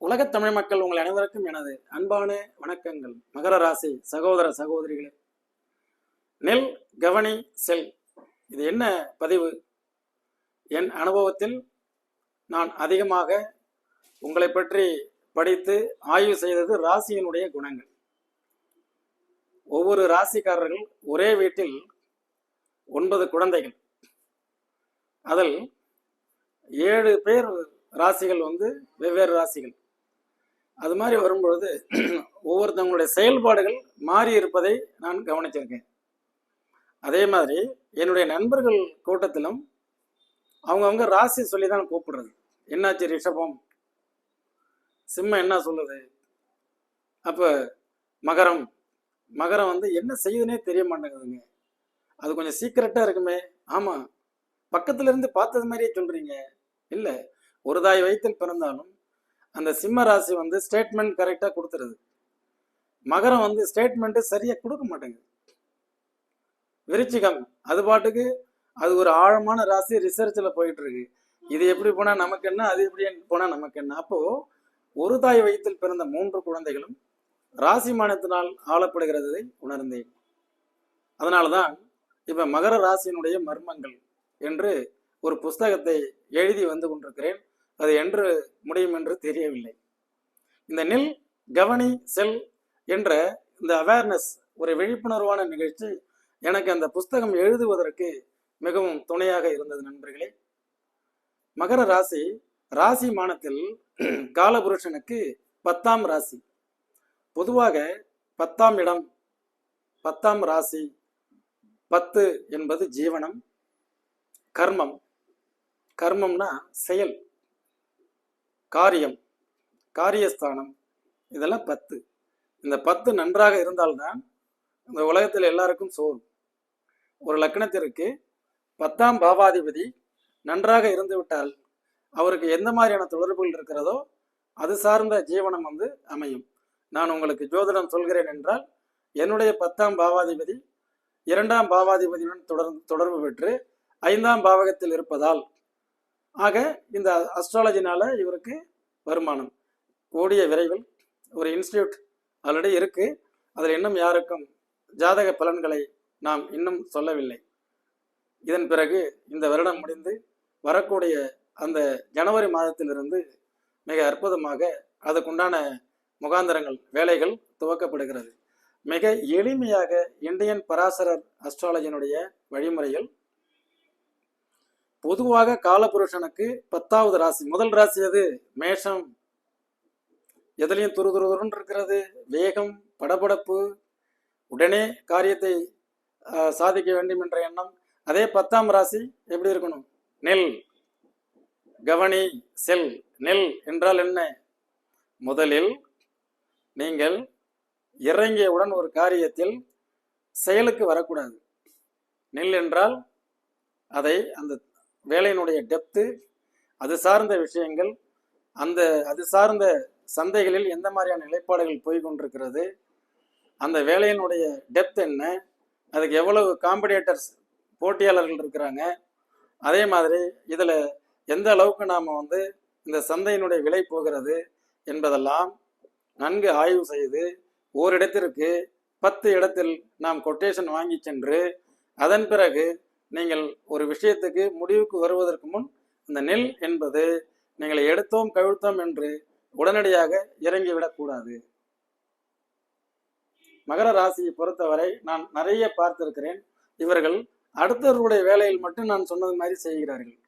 உலகத் தமிழ் மக்கள் உங்கள் அனைவருக்கும் எனது அன்பான வணக்கங்கள். மகர ராசி சகோதர சகோதரிகளே. நெல் கவனி செல். இது என்ன பதிவு? என் அனுபவத்தில் நான் அதிகமாக உங்களை பற்றி படித்து ஆய்வு செய்தது ராசியினுடைய குணங்கள். ஒவ்வொரு ராசிக்காரர்கள் ஒரே வீட்டில் ஒன்பது குழந்தைகள். அதில் ஏழு பேர் ராசிகள் வந்து வெவ்வேறு ராசிகள். அது மாதிரி வரும்பொழுது ஒவ்வொருத்தவங்களுடைய செயல்பாடுகள் மாறி இருப்பதை நான் கவனிச்சிருக்கேன். அதே மாதிரி என்னுடைய நண்பர்கள் கூட்டத்திலும் அவங்கவுங்க ராசி சொல்லி தான் கூப்பிடுறது. என்னாச்சு ரிஷபம்? சிம்மம் என்ன சொல்லுது? அப்போ மகரம். மகரம் வந்து என்ன செய்யுதுன்னே தெரிய மாட்டேங்குதுங்க. அது கொஞ்சம் சீக்கிரட்டாக இருக்குமே. ஆமாம் பக்கத்துலேருந்து பார்த்தது மாதிரியே சொல்கிறீங்க இல்லை. ஒரு தாய் வயிற்றில் பிறந்தாலும் அந்த சிம்ம ராசி வந்து ஸ்டேட்மெண்ட் கரெக்டாக கொடுத்துருது. மகரம் வந்து ஸ்டேட்மெண்ட்டு சரியாக கொடுக்க மாட்டேங்குது. விருச்சிகம் அது பாட்டுக்கு அது ஒரு ஆழமான ராசி ரிசர்ச்சில் போயிட்டு இருக்கு இது எப்படி போனால் நமக்கு என்ன அது எப்படி போனால் நமக்கு என்ன? அப்போது ஒரு தாய் வயிற்றில் பிறந்த மூன்று குழந்தைகளும் ராசி மானத்தினால் ஆளப்படுகிறதை உணர்ந்தேன். அதனால தான் இப்போ மகர ராசியினுடைய மர்மங்கள் என்று ஒரு புஸ்தகத்தை எழுதி வந்து கொண்டிருக்கிறேன். அது என்று முடியும் என்று தெரியவில்லை. இந்த நில் கவனி செல் என்ற இந்த அவேர்னஸ் ஒரு விழிப்புணர்வான நிகழ்ச்சி எனக்கு அந்த புஸ்தகம் எழுதுவதற்கு மிகவும் துணையாக இருந்தது நண்பர்களே. மகர ராசி ராசி மானத்தில் காலபுருஷனுக்கு பத்தாம் ராசி. பொதுவாக பத்தாம் இடம் பத்தாம் ராசி பத்து என்பது ஜீவனம் கர்மம். கர்மம்னா செயல். காரியம் காரியஸ்தானம் இதெல்லாம் பத்து. இந்த பத்து நன்றாக இருந்தால்தான் இந்த உலகத்தில் எல்லாருக்கும் சோறு ஒரு லக்னத்திற்கு பத்தாம் பாவாதிபதி நன்றாக இருந்துவிட்டால் அவருக்கு எந்த மாதிரியான தொடர்புகள் இருக்கிறதோ அது சார்ந்த ஜீவனம் வந்து அமையும். நான் உங்களுக்கு ஜோதிடம் சொல்கிறேன் என்றால் என்னுடைய பத்தாம் பாவாதிபதி இரண்டாம் பாவாதிபதியுடன் தொடர்ந்து தொடர்பு பெற்று ஐந்தாம் பாவகத்தில் இருப்பதால் ஆக இந்த அஸ்ட்ராலஜினால இவருக்கு வருமானம். கூடிய விரைவில் ஒரு இன்ஸ்டியூட் ஆல்ரெடி இருக்கு. அதில் இன்னும் யாருக்கும் ஜாதக பலன்களை நாம் இன்னும் சொல்லவில்லை. இதன் பிறகு இந்த வருடம் முடிந்து வரக்கூடிய அந்த ஜனவரி மாதத்திலிருந்து மிக அற்புதமாக அதுக்குண்டான முகாந்திரங்கள் வேலைகள் துவக்கப்படுகிறது. மிக எளிமையாக இந்தியன் பராசரர் அஸ்ட்ராலஜினுடைய வழிமுறையில் பொதுவாக காலபுருஷனுக்கு பத்தாவது ராசி. முதல் ராசி அது மேஷம். எதுலையும் துரு துருன்னு இருக்கிறது. வேகம் படபடப்பு உடனே காரியத்தை சாதிக்க வேண்டும் என்ற எண்ணம். அதே பத்தாம் ராசி எப்படி இருக்கணும்? நெல். கவனி செல். நெல் என்றால் என்ன? முதலில் நீங்கள் இறங்கியவுடன் ஒரு காரியத்தில் செயலுக்கு வரக்கூடாது. நெல் என்றால் அதை அந்த வேலையினுடைய டெப்த்து அது சார்ந்த விஷயங்கள் அந்த அது சார்ந்த சந்தைகளில் எந்த மாதிரியான நிலைப்பாடுகள் போய் கொண்டிருக்கிறது அந்த வேலையினுடைய டெப்த் என்ன அதுக்கு எவ்வளவு காம்படேட்டர்ஸ் போட்டியாளர்கள் இருக்கிறாங்க அதே மாதிரி இதில் எந்த அளவுக்கு நாம் வந்து இந்த சந்தையினுடைய விலை போகிறது என்பதெல்லாம் நன்கு ஆய்வு செய்து ஓரிடத்திற்கு பத்து இடத்தில் நாம் கொட்டேஷன் வாங்கி சென்று அதன் பிறகு நீங்கள் ஒரு விஷயத்துக்கு முடிவுக்கு வருவதற்கு முன் அந்த நெல் என்பது நீங்கள் எடுத்தோம் கவிழ்த்தோம் என்று உடனடியாக இறங்கிவிடக்கூடாது மகர ராசியை பொறுத்தவரை நான் நிறைய பார்த்திருக்கிறேன். இவர்கள் அடுத்தவர்களுடைய வேலையில் மட்டும் நான் சொன்னது மாதிரி செய்கிறார்கள்.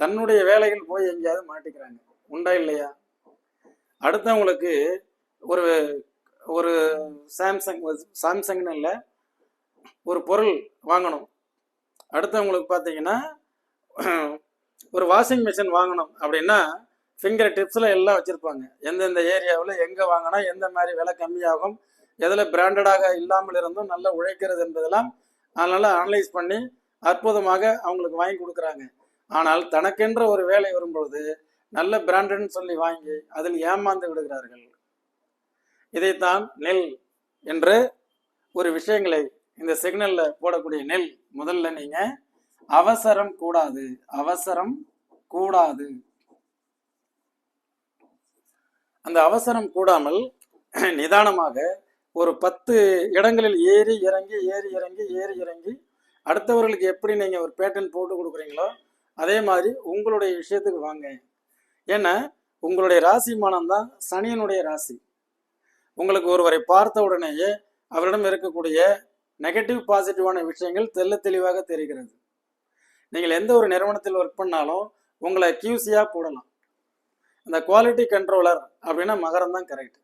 தன்னுடைய வேலைகள் போய் எங்கேயாவது மாட்டிக்கிறாங்க. உண்டா இல்லையா? அடுத்தவங்களுக்கு ஒரு ஒரு சாம்சங் சாம்சங்னு இல்லை ஒரு பொருள் வாங்கணும். அடுத்தவங்களுக்கு பார்த்தீங்கன்னா ஒரு வாஷிங் மிஷின் வாங்கணும் அப்படின்னா ஃபிங்கர் டிப்ஸில் எல்லாம் வச்சுருப்பாங்க. எந்தெந்த ஏரியாவில் எங்கே வாங்கினா எந்த மாதிரி விலை கம்மியாகும் எதில் பிராண்டடாக இல்லாமல் இருந்தும் நல்லா உழைக்கிறது என்பதெல்லாம் அதனால் அனலைஸ் பண்ணி அற்புதமாக அவங்களுக்கு வாங்கி கொடுக்குறாங்க. ஆனால் தனக்கென்ற ஒரு வேலை வரும்பொழுது நல்ல பிராண்டட்னு சொல்லி வாங்கி அதில் ஏமாந்து விடுகிறார்கள். இதைத்தான் நெல் என்று ஒரு விஷயங்களை இந்த சிக்னல்ல போடக்கூடிய நெல் முதல்ல நீங்க அவசரம் கூடாது அவசரம் கூடாது. அந்த அவசரம் கூடாமல் நிதானமாக ஒரு பத்து இடங்களில் ஏறி இறங்கி ஏறி இறங்கி ஏறி இறங்கி அடுத்தவர்களுக்கு எப்படி நீங்கள் ஒரு பேட்டர்ன் போட்டு கொடுக்குறீங்களோ அதே மாதிரி உங்களுடைய விஷயத்துக்கு வாங்க. ஏன்னா உங்களுடைய ராசி மானம் தான் சனியனுடைய ராசி. உங்களுக்கு ஒருவரை பார்த்த உடனேயே அவரிடம் இருக்கக்கூடிய நெகட்டிவ் பாசிட்டிவான விஷயங்கள் தெல்ல தெளிவாக தெரிகிறது. நீங்கள் எந்த ஒரு நிறுவனத்தில் ஒர்க் பண்ணாலும் உங்களை கியூசியாக போடலாம். அந்த குவாலிட்டி கண்ட்ரோலர் அப்படின்னா மகரம் தான் கரெக்ட்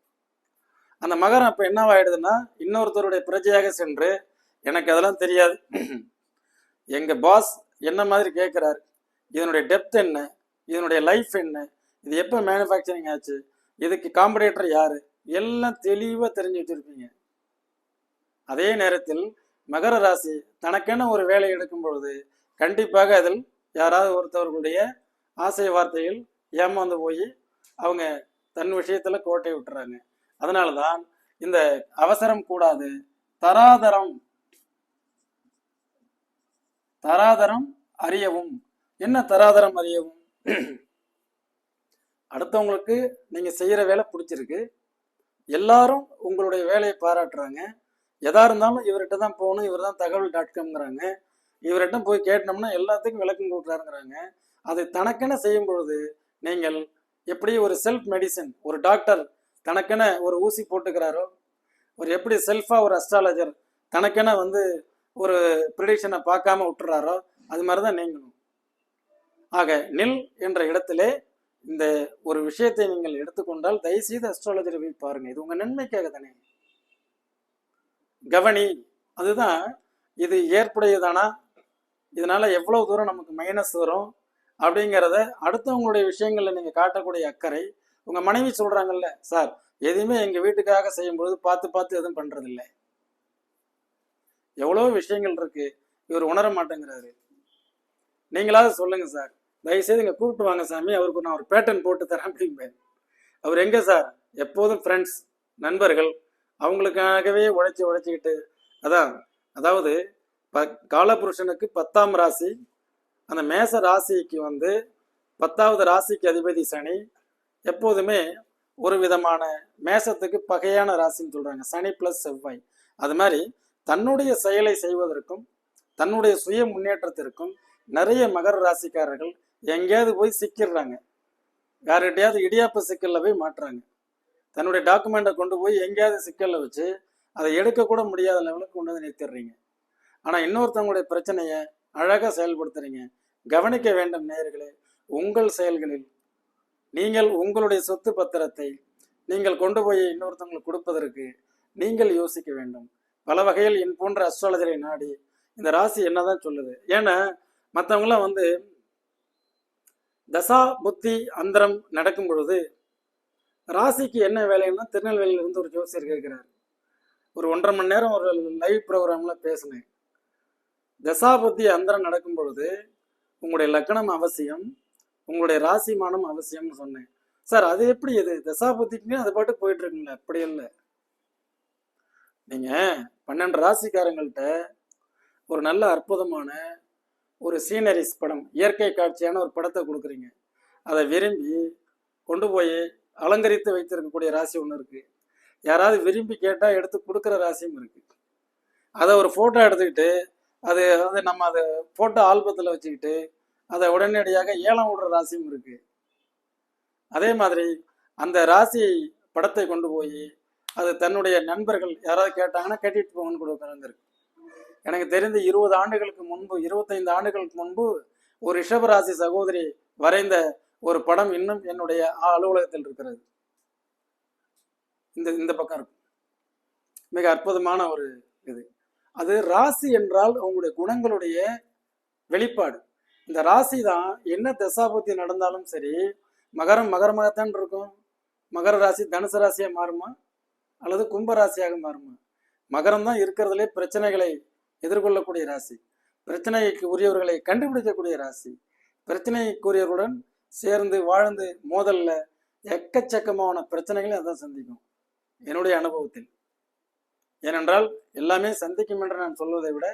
அந்த மகரம் இப்போ என்னவாயிடுதுன்னா இன்னொருத்தருடைய பிரஜையாக சென்று எனக்கு அதெல்லாம் தெரியாது. எங்கள் பாஸ் என்ன மாதிரி கேட்குறாரு? இதனுடைய டெப்த் என்ன? இதனுடைய லைஃப் என்ன? இது எப்போ மேனுஃபேக்சரிங் ஆச்சு? இதுக்கு காம்படேட்டர் யார்? எல்லாம் தெளிவாக தெரிஞ்சு வச்சுருப்பீங்க. அதே நேரத்தில் மகர ராசி தனக்கென ஒரு வேலை எடுக்கும் பொழுது கண்டிப்பாக அதில் யாராவது ஒருத்தவர்களுடைய ஆசை வார்த்தையில் ஏமாந்து போய் அவங்க தன் விஷயத்துல கோட்டை விட்டுறாங்க. அதனால தான் இந்த அவசரம் கூடாது. தராதரம். தராதரம் அறியவும். என்ன தராதரம் அறியவும்? அடுத்தவங்களுக்கு நீங்க செய்யற வேலை பிடிச்சிருக்கு. எல்லாரும் உங்களுடைய வேலையை பாராட்டுறாங்க. எதா இருந்தாலும் இவர்கிட்ட தான் போகணும் இவர் தான் தகவல் டாட் காம்ங்கிறாங்க இவர்கிட்ட போய் கேட்டோம்னா எல்லாத்துக்கும் விளக்கம் கொடுக்குறாருங்கிறாங்க. அதை தனக்கென செய்யும் பொழுது நீங்கள் எப்படி ஒரு செல்ஃப் மெடிசன் ஒரு டாக்டர் தனக்கென ஒரு ஊசி போட்டுக்கிறாரோ ஒரு எப்படி செல்ஃபாக ஒரு அஸ்ட்ராலஜர் தனக்கென வந்து ஒரு ப்ரிடிக்ஷனை பார்க்காம விட்டுறாரோ அது மாதிரி தான் நீங்களும். ஆக நில் என்ற இடத்திலே இந்த ஒரு விஷயத்தை நீங்கள் எடுத்துக்கொண்டால் தயவுசெய்து அஸ்ட்ராலஜரை போய் பாருங்கள் இது உங்கள் நன்மைக்காக தானே? கவனி. அதுதான் இது ஏற்புடையதானா? இதனால எவ்வளவு தூரம் நமக்கு மைனஸ் வரும்? அப்படிங்கிறத அடுத்தவங்களுடைய விஷயங்களில் நீங்கள் காட்டக்கூடிய அக்கறை உங்கள் மனைவி சொல்கிறாங்கல்ல சார் எதுவுமே எங்கள் வீட்டுக்காக செய்யும்போது பார்த்து பார்த்து எதுவும் பண்ணுறதில்லை எவ்வளோ விஷயங்கள் இருக்கு. இவர் உணர மாட்டேங்கிறாரு. நீங்களாவது சொல்லுங்க சார் தயவுசெய்து இங்கே கூப்பிட்டு வாங்க சாமி. அவருக்கு நான் ஒரு பேட்டர்ன் போட்டு தரேன் அப்படிம்பேன். அவர் எங்கே சார்? எப்போதும் ஃப்ரெண்ட்ஸ் நண்பர்கள். அவங்களுக்காகவே உழைச்சி உழைச்சிக்கிட்டு அதான் அதாவது ப காலபுருஷனுக்கு பத்தாம் ராசி அந்த மேச ராசிக்கு வந்து பத்தாவது ராசிக்கு அதிபதி சனி எப்போதுமே ஒரு விதமான மேசத்துக்கு பகையான ராசின்னு சொல்கிறாங்க சனி ப்ளஸ் செவ்வாய். அது மாதிரி தன்னுடைய செயலை செய்வதற்கும் தன்னுடைய சுய முன்னேற்றத்திற்கும் நிறைய மகர ராசிக்காரர்கள் எங்கேயாவது போய் சிக்கிடுறாங்க யார்கிட்டையாவது இடியாப்ப சிக்கலில் போய் மாட்டுறாங்க. தன்னுடைய டாக்குமெண்ட்டை கொண்டு போய் எங்கேயாவது சிக்கலில் வச்சு அதை எடுக்கக்கூட முடியாத லெவலுக்கு கொண்டு வந்து நிறுத்திடுறீங்க. ஆனால் இன்னொருத்தவங்களுடைய பிரச்சனையை அழகாக செயல்படுத்துறீங்க. கவனிக்க வேண்டும் நேயர்களே உங்கள் செயல்களில் நீங்கள் உங்களுடைய சொத்து பத்திரத்தை நீங்கள் கொண்டு போய் இன்னொருத்தவங்களுக்கு கொடுப்பதற்கு நீங்கள் யோசிக்க வேண்டும். பல வகையில் என் போன்ற அஸ்ட்ராலஜரை நாடி இந்த ராசி என்னதான் சொல்லுது. ஏன்னா மற்றவங்களாம் வந்து தசா புத்தி அந்தரம் நடக்கும் பொழுது ராசிக்கு என்ன வேலைன்னா திருநெல்வேலியில இருந்து ஒரு ஜோசியர் கேட்குறாரு. ஒரு ஒன்றரை மணி நேரம் ஒரு லைவ் ப்ரோக்ராமில் பேசினேன். தசாபுத்தி அந்தரம் நடக்கும் பொழுது உங்களுடைய லக்கணம் அவசியம் உங்களுடைய ராசி மானம் அவசியம்னு சொன்னேன். சார் அது எப்படி இது? தசாபுத்திக்குமே அது பாட்டு போயிட்டு இருக்குங்களே அப்படி இல்லை. நீங்கள் பன்னெண்டு ராசிக்காரங்கள்ட்ட ஒரு நல்ல அற்புதமான ஒரு சீனரிஸ் படம் இயற்கை காட்சியான ஒரு படத்தை கொடுக்குறீங்க. அதை விரும்பி கொண்டு போய் அலங்கரித்து வைத்திருக்கக்கூடிய ராசி ஒன்று இருக்கு. யாராவது விரும்பி கேட்டால் எடுத்து கொடுக்குற ராசியும் இருக்கு. அதை ஒரு ஃபோட்டோ எடுத்துக்கிட்டு அது வந்து நம்ம அதை ஃபோட்டோ ஆல்பத்தில் வச்சுக்கிட்டு அதை உடனடியாக ஏலம் விடுற ராசியும் இருக்கு. அதே மாதிரி அந்த ராசி படத்தை கொண்டு போய் அது தன்னுடைய நண்பர்கள் யாராவது கேட்டாங்கன்னா கேட்டுட்டு போங்கன்னு கொடுக்குறாங்க இருக்கு. எனக்கு தெரிந்து இருபது ஆண்டுகளுக்கு முன்பு இருபத்தைந்து ஆண்டுகளுக்கு முன்பு ஒரு ரிஷபராசி சகோதரி வரைந்த ஒரு படம் இன்னும் என்னுடைய அலுவலகத்தில் இருக்கிறது. இந்த இந்த பக்கம் இருக்கும். மிக அற்புதமான ஒரு இது. அது ராசி என்றால் உங்களுடைய குணங்களுடைய வெளிப்பாடு. இந்த ராசி தான் என்ன தசாபுத்தி நடந்தாலும் சரி மகரம் மகரமாகத்தான் இருக்கும். மகர ராசி தனுசு ராசியாக மாறுமா? அல்லது கும்ப ராசியாக மாறுமா? மகரம் தான் இருக்கிறதுலே பிரச்சனைகளை எதிர்கொள்ளக்கூடிய ராசி. பிரச்சனைக்கு உரியவர்களை கண்டுபிடிக்கக்கூடிய ராசி. பிரச்சனைக்குரியவர்களுடன் சேர்ந்து வாழ்ந்து மோதல்ல எக்கச்சக்கமான பிரச்சனைகளையும் அதான் சந்திக்கும். என்னுடைய அனுபவத்தில். ஏனென்றால் எல்லாமே சந்திக்கும் என்று நான் சொல்வதை விட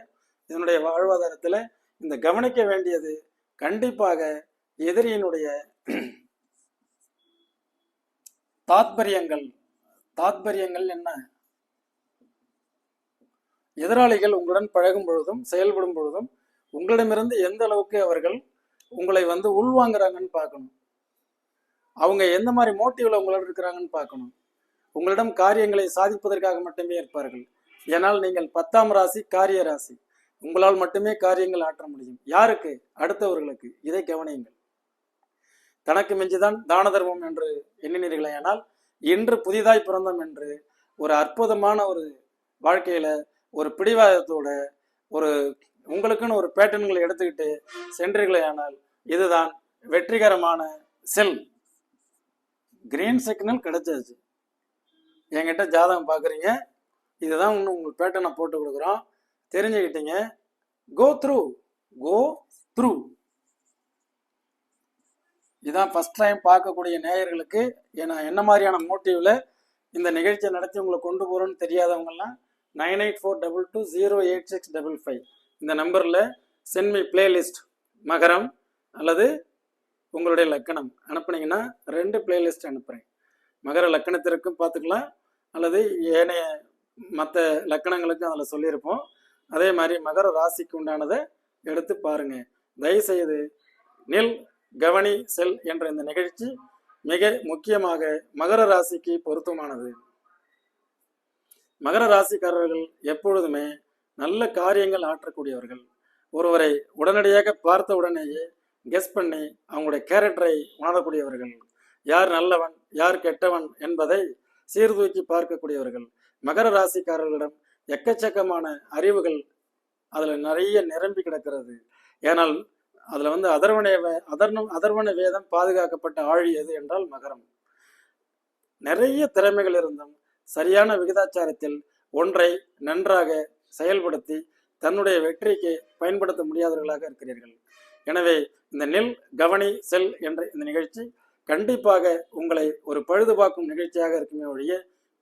இதனுடைய வாழ்வாதாரத்தில் இந்த கவனிக்க வேண்டியது கண்டிப்பாக எதிரியினுடைய தாத்பரியங்கள். தாத்பரியங்கள் என்ன? எதிராளிகள் உங்களுடன் பழகும் பொழுதும் செயல்படும் பொழுதும் உங்களிடமிருந்து எந்த அளவுக்கு அவர்கள் உங்களை வந்து உள்வாங்குறாங்கன்னு பார்க்கணும். அவங்க எந்த மாதிரி மோட்டிவ்ல உங்களோட இருக்கிறாங்கன்னு பார்க்கணும். உங்களிடம் காரியங்களை சாதிப்பதற்காக மட்டுமே இருப்பார்கள். ஏனால் நீங்கள் பத்தாம் ராசி காரிய ராசி. உங்களால் மட்டுமே காரியங்கள் ஆற்ற முடியும். யாருக்கு? அடுத்தவர்களுக்கு. இதை கவனியுங்கள். தனக்கு மிஞ்சிதான் தான தர்மம் என்று எண்ணினீர்களே ஆனால் இன்று புதிதாய் பிறந்தோம் என்று ஒரு அற்புதமான ஒரு வாழ்க்கையில ஒரு பிடிவாதத்தோட ஒரு உங்களுக்குன்னு ஒரு பேட்டர்ன்களை எடுத்துக்கிட்டு சென்றீர்களே ஆனால் இதுதான் வெற்றிகரமான செல். கிரீன் சிக்னல் கிடைச்சாச்சு என்கிட்ட ஜாதகம் பார்க்குறீங்க. இதுதான் இன்னும் உங்களுக்கு பேட்டர்னை போட்டு கொடுக்குறோம். தெரிஞ்சுக்கிட்டீங்க. கோ த்ரூ கோ த்ரூ இதான் ஃபஸ்ட் டைம் பார்க்கக்கூடிய நேயர்களுக்கு ஏன்னா என்ன மாதிரியான மோட்டிவில் இந்த நிகழ்ச்சியை நடத்தி உங்களை கொண்டு போகிறோன்னு தெரியாதவங்கலாம் nine eight four double two zero eight six double five இந்த நம்பரில் சென்மி பிளேலிஸ்ட் மகரம் அல்லது உங்களுடைய லக்கணம் அனுப்புனீங்கன்னா ரெண்டு பிளேலிஸ்ட் அனுப்புகிறேன் மகர லக்கணத்திற்கும் பார்த்துக்கலாம் அல்லது ஏனைய மற்ற லக்கணங்களுக்கும் அதில் சொல்லியிருப்போம். அதே மாதிரி மகர ராசிக்கு உண்டானதை எடுத்து பாருங்கள் தயவுசெய்து நில் கவனி செல் என்ற இந்த நிகழ்ச்சி மிக முக்கியமாக மகர ராசிக்கு பொருத்தமானது. மகர ராசிக்காரர்கள் எப்பொழுதுமே நல்ல காரியங்கள் ஆற்றக்கூடியவர்கள். ஒருவரை உடனடியாக பார்த்த உடனேயே கெஸ் பண்ணி அவங்களுடைய கேரக்டரை உணரக்கூடியவர்கள். யார் நல்லவன் யார் கெட்டவன் என்பதை சீர்தூக்கி பார்க்கக்கூடியவர்கள். மகர ராசிக்காரர்களிடம் எக்கச்சக்கமான அறிவுகள் அதில் நிறைய நிரம்பி கிடக்கிறது. ஏனால் அதில் வந்து அதர்வண வே- அதர்ணம் அதர்வண வேதம் பாதுகாக்கப்பட்ட ஆழி எது என்றால் மகரம். நிறைய திறமைகள் இருந்தும் சரியான விகிதாச்சாரத்தில் ஒன்றை நன்றாக செயல்படுத்தி தன்னுடைய வெற்றிக்கு பயன்படுத்த முடியாதவர்களாக இருக்கிறீர்கள். எனவே இந்த நெல் கவனி செல் என்ற இந்த நிகழ்ச்சி கண்டிப்பாக உங்களை ஒரு பழுதுபார்க்கும் நிகழ்ச்சியாக இருக்குமே ஒழிய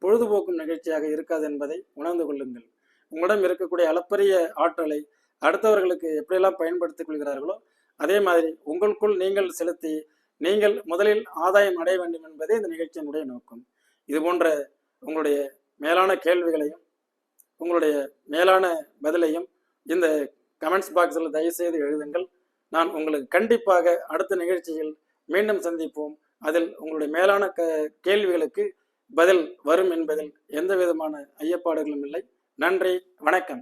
பொழுதுபோக்கும் நிகழ்ச்சியாக இருக்காது என்பதை உணர்ந்து கொள்ளுங்கள். உங்களிடம் இருக்கக்கூடிய அளப்பரிய ஆற்றலை அடுத்தவர்களுக்கு எப்படியெல்லாம் பயன்படுத்திக் கொள்கிறார்களோ அதே மாதிரி உங்களுக்குள் நீங்கள் செலுத்தி நீங்கள் முதலில் ஆதாயம் அடைய வேண்டும் என்பதே இந்த நிகழ்ச்சியினுடைய நோக்கம். இது போன்ற உங்களுடைய மேலான கேள்விகளையும் உங்களுடைய மேலான பதிலையும் இந்த கமெண்ட்ஸ் பாக்ஸில் தயவுசெய்து எழுதுங்கள். நான் உங்களுக்கு கண்டிப்பாக அடுத்த நிகழ்ச்சியில் மீண்டும் சந்திப்போம். அதில் உங்களுடைய மேலான க கேள்விகளுக்கு பதில் வரும் என்பதில் எந்த விதமான ஐயப்பாடுகளும் இல்லை. நன்றி வணக்கம்.